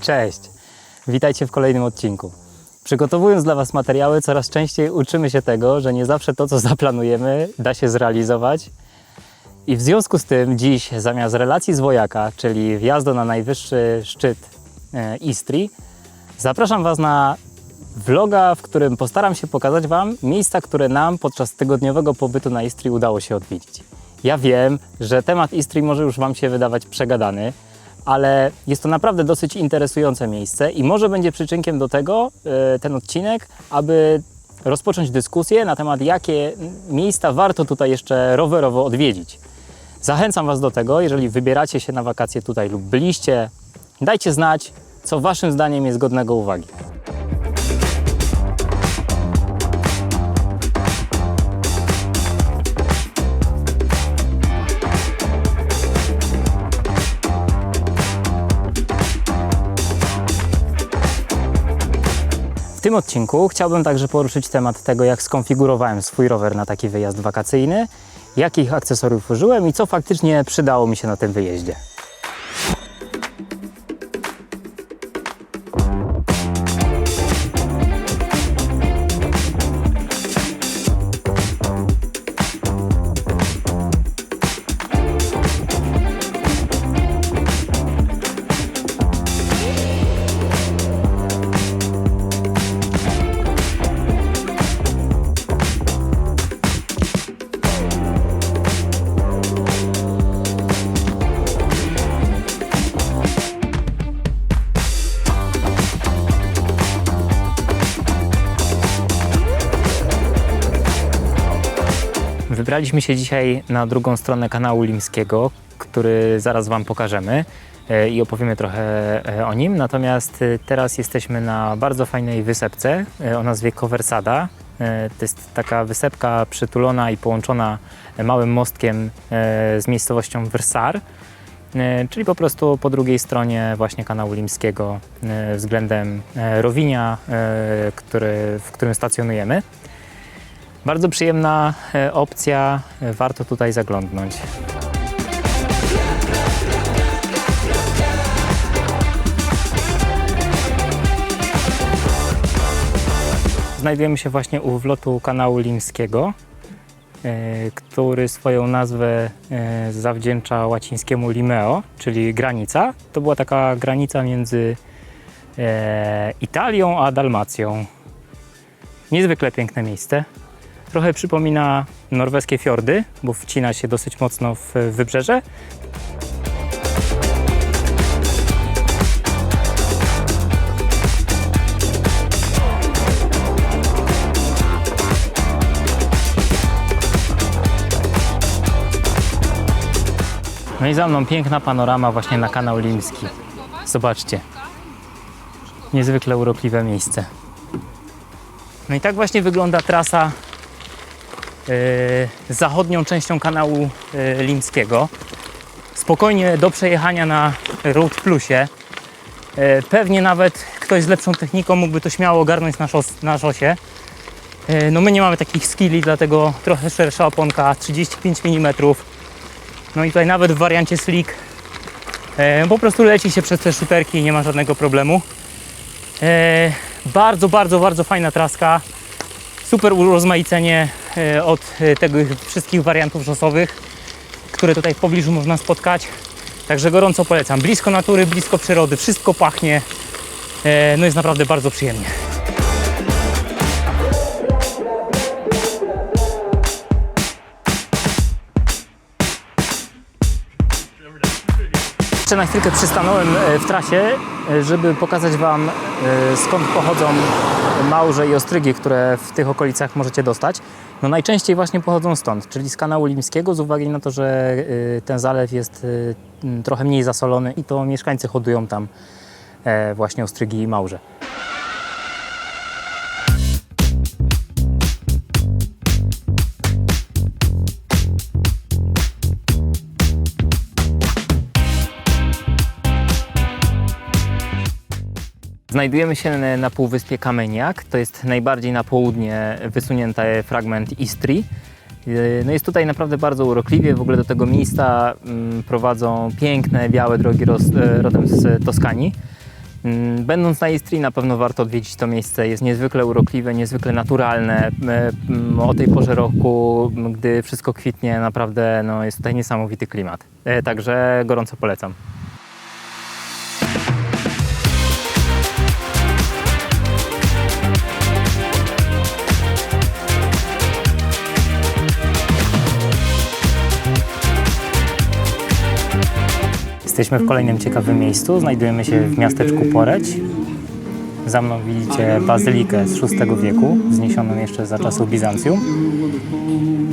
Cześć! Witajcie w kolejnym odcinku. Przygotowując dla Was materiały, coraz częściej uczymy się tego, że nie zawsze to, co zaplanujemy, da się zrealizować. I w związku z tym dziś zamiast relacji z Wojaka, czyli wjazdu na najwyższy szczyt e, Istrii, zapraszam Was na vloga, w którym postaram się pokazać Wam miejsca, które nam podczas tygodniowego pobytu na Istrii udało się odwiedzić. Ja wiem, że temat Istrii może już Wam się wydawać przegadany, ale jest to naprawdę dosyć interesujące miejsce i może będzie przyczynkiem do tego e, ten odcinek, aby rozpocząć dyskusję na temat, jakie miejsca warto tutaj jeszcze rowerowo odwiedzić. Zachęcam Was do tego, jeżeli wybieracie się na wakacje tutaj lub byliście, dajcie znać, co Waszym zdaniem jest godnego uwagi. W tym odcinku chciałbym także poruszyć temat tego, jak skonfigurowałem swój rower na taki wyjazd wakacyjny, jakich akcesoriów użyłem i co faktycznie przydało mi się na tym wyjeździe. Wybraliśmy się dzisiaj na drugą stronę kanału Limskiego, który zaraz Wam pokażemy e, i opowiemy trochę e, o nim. Natomiast e, teraz jesteśmy na bardzo fajnej wysepce o nazwie Kowersada. E, To jest taka wysepka przytulona i połączona małym mostkiem z miejscowością Wrsar. E, czyli po prostu po drugiej stronie właśnie kanału Limskiego względem Rowinia, który, w którym stacjonujemy. Bardzo przyjemna e, opcja, e, warto tutaj zaglądnąć. Znajdujemy się właśnie u wlotu kanału Limskiego, e, który swoją nazwę zawdzięcza łacińskiemu limeo, czyli granica. To była taka granica między Italią a Dalmacją. Niezwykle piękne miejsce. Trochę przypomina norweskie fiordy, bo wcina się dosyć mocno w wybrzeże. No i za mną piękna panorama właśnie na kanał Limski. Zobaczcie. Niezwykle urokliwe miejsce. No i tak właśnie wygląda trasa zachodnią częścią kanału e, Limskiego. Spokojnie do przejechania na Road Plusie. E, Pewnie nawet ktoś z lepszą techniką mógłby to śmiało ogarnąć na, szos, na szosie. E, No my nie mamy takich skilli, dlatego trochę szersza oponka, 35 mm. No i tutaj nawet w wariancie slick e, po prostu leci się przez te szuterki i nie ma żadnego problemu. E, Bardzo, bardzo, bardzo fajna traska super urozmaicenie e, od e, tego wszystkich wariantów szosowych, które tutaj w pobliżu można spotkać. Także gorąco polecam. Blisko natury, blisko przyrody, wszystko pachnie. E, No jest naprawdę bardzo przyjemnie. Jeszcze na chwilkę przystanąłem e, w trasie, e, żeby pokazać Wam e, skąd pochodzą małże i ostrygi, które w tych okolicach możecie dostać. No najczęściej właśnie pochodzą stąd, czyli z kanału Limskiego, z uwagi na to, że ten zalew jest trochę mniej zasolony i to mieszkańcy hodują tam właśnie ostrygi i małże. Znajdujemy się na- półwyspie Kameniak. To jest najbardziej na południe wysunięty fragment Istrii. Yy, No jest tutaj naprawdę bardzo urokliwie. W ogóle do tego miejsca mm, prowadzą piękne, białe drogi roz, e, rodem z Toskanii. Mm, Będąc na Istrii na pewno warto odwiedzić to miejsce. Jest niezwykle urokliwe, niezwykle naturalne. E, mm, O tej porze roku, gdy wszystko kwitnie, naprawdę no, jest tutaj niesamowity klimat. E, Także gorąco polecam. Jesteśmy w kolejnym ciekawym miejscu. Znajdujemy się w miasteczku Poreć. Za mną widzicie bazylikę z VI wieku, wzniesioną jeszcze za czasów Bizancjum.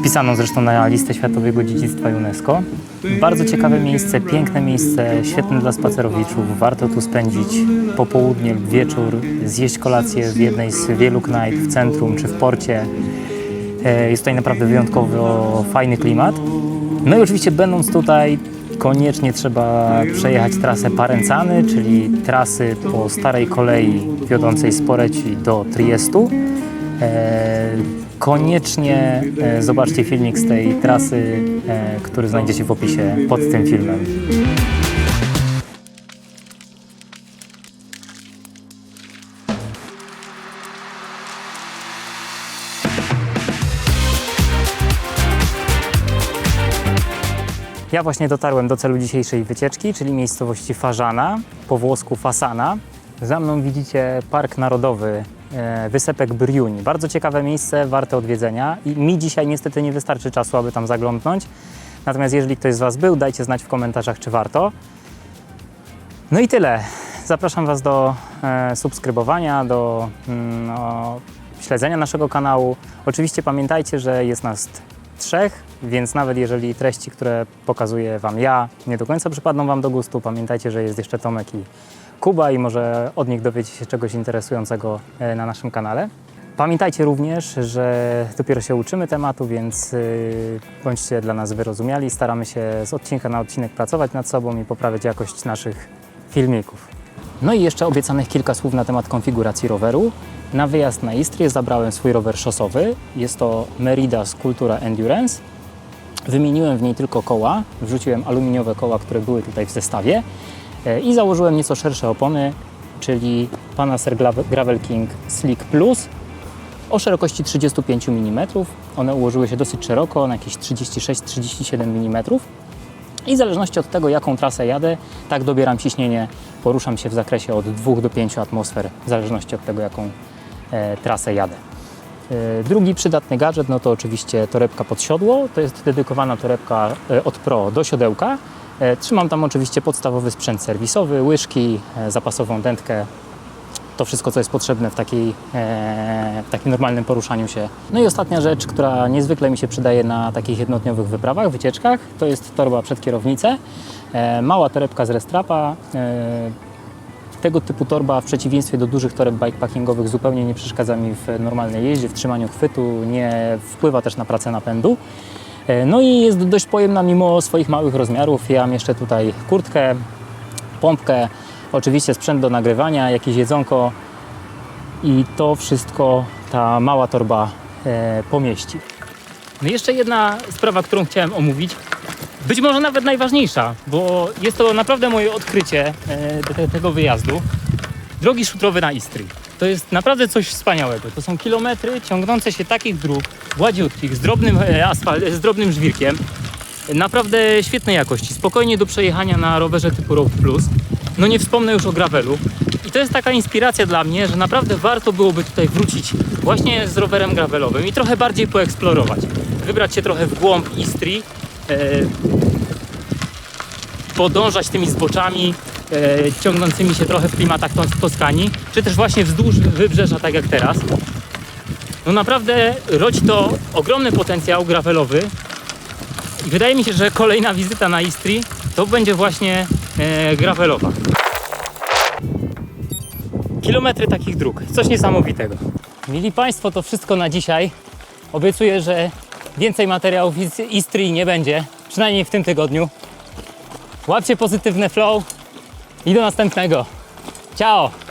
Wpisaną zresztą na listę Światowego Dziedzictwa UNESCO. Bardzo ciekawe miejsce, piękne miejsce, świetne dla spacerowiczów. Warto tu spędzić popołudnie lub wieczór, zjeść kolację w jednej z wielu knajp w centrum czy w porcie. E, Jest tutaj naprawdę wyjątkowo fajny klimat. No i oczywiście będąc tutaj, koniecznie trzeba przejechać trasę Parencany, czyli trasy po starej kolei wiodącej z Poreci do Triestu. E, Koniecznie e, zobaczcie filmik z tej trasy, e, który znajdziecie w opisie pod tym filmem. Ja właśnie dotarłem do celu dzisiejszej wycieczki, czyli miejscowości Farzana, po włosku Fasana. Za mną widzicie Park Narodowy e, Wysepek Briuń. Bardzo ciekawe miejsce, warte odwiedzenia. I mi dzisiaj niestety nie wystarczy czasu, aby tam zaglądnąć. Natomiast jeżeli ktoś z Was był, dajcie znać w komentarzach, czy warto. No i tyle. Zapraszam Was do e, subskrybowania, do no, śledzenia naszego kanału. Oczywiście pamiętajcie, że jest nas trzech, więc nawet jeżeli treści, które pokazuję Wam ja, nie do końca przypadną Wam do gustu, pamiętajcie, że jest jeszcze Tomek i Kuba i może od nich dowiecie się czegoś interesującego e, na naszym kanale. Pamiętajcie również, że dopiero się uczymy tematu, więc y, bądźcie dla nas wyrozumiali. Staramy się z odcinka na odcinek pracować nad sobą i poprawiać jakość naszych filmików. No i jeszcze obiecanych kilka słów na temat konfiguracji roweru. Na wyjazd na Istrię zabrałem swój rower szosowy. Jest to Merida Sculptura Endurance. Wymieniłem w niej tylko koła, wrzuciłem aluminiowe koła, które były tutaj w zestawie e, i założyłem nieco szersze opony, czyli Gravel- Gravel King Slick Plus o szerokości 35 mm. One ułożyły się dosyć szeroko, na jakieś 36-37 mm. I w zależności od tego, jaką trasę jadę, tak dobieram ciśnienie, poruszam się w zakresie od 2 do 5 atmosfer, w zależności od tego, jaką e, trasę jadę. E, Drugi przydatny gadżet no to oczywiście torebka pod siodło. To jest dedykowana torebka e, od Pro do siodełka. E, Trzymam tam oczywiście podstawowy sprzęt serwisowy, łyżki, zapasową dętkę, to wszystko, co jest potrzebne w, takiej, w takim normalnym poruszaniu się. No i ostatnia rzecz, która niezwykle mi się przydaje na takich jednodniowych wyprawach, wycieczkach, to jest torba przed kierownicę. Mała torebka z restrapa. Tego typu torba w przeciwieństwie do dużych toreb bikepackingowych zupełnie nie przeszkadza mi w normalnej jeździe, w trzymaniu chwytu, nie wpływa też na pracę napędu. E, No i jest dość pojemna mimo swoich małych rozmiarów. Ja mam jeszcze tutaj kurtkę, pompkę, oczywiście sprzęt do nagrywania, jakieś jedzonko i to wszystko ta mała torba e, pomieści. No jeszcze jedna sprawa, którą chciałem omówić, być może nawet najważniejsza, bo jest to naprawdę moje odkrycie e, te, tego wyjazdu. Drogi szutrowe na Istrii. To jest naprawdę coś wspaniałego. To są kilometry ciągnące się takich dróg, gładziutkich, z drobnym, e, asfal, z drobnym żwirkiem. Naprawdę świetnej jakości, spokojnie do przejechania na rowerze typu Road Plus. No nie wspomnę już o gravelu. I to jest taka inspiracja dla mnie, że naprawdę warto byłoby tutaj wrócić właśnie z rowerem gravelowym i trochę bardziej poeksplorować. Wybrać się trochę w głąb Istrii, podążać tymi zboczami e, ciągnącymi się trochę w klimatach Tos- Toskanii, czy też właśnie wzdłuż wybrzeża, tak jak teraz. No naprawdę rodzi to ogromny potencjał gravelowy i wydaje mi się, że kolejna wizyta na Istrii to będzie właśnie e, gravelowa. Kilometry takich dróg, coś niesamowitego. Mili Państwo, to wszystko na dzisiaj. Obiecuję, że więcej materiałów z Istrii nie będzie, przynajmniej w tym tygodniu. Łapcie pozytywne flow i do następnego. Ciao!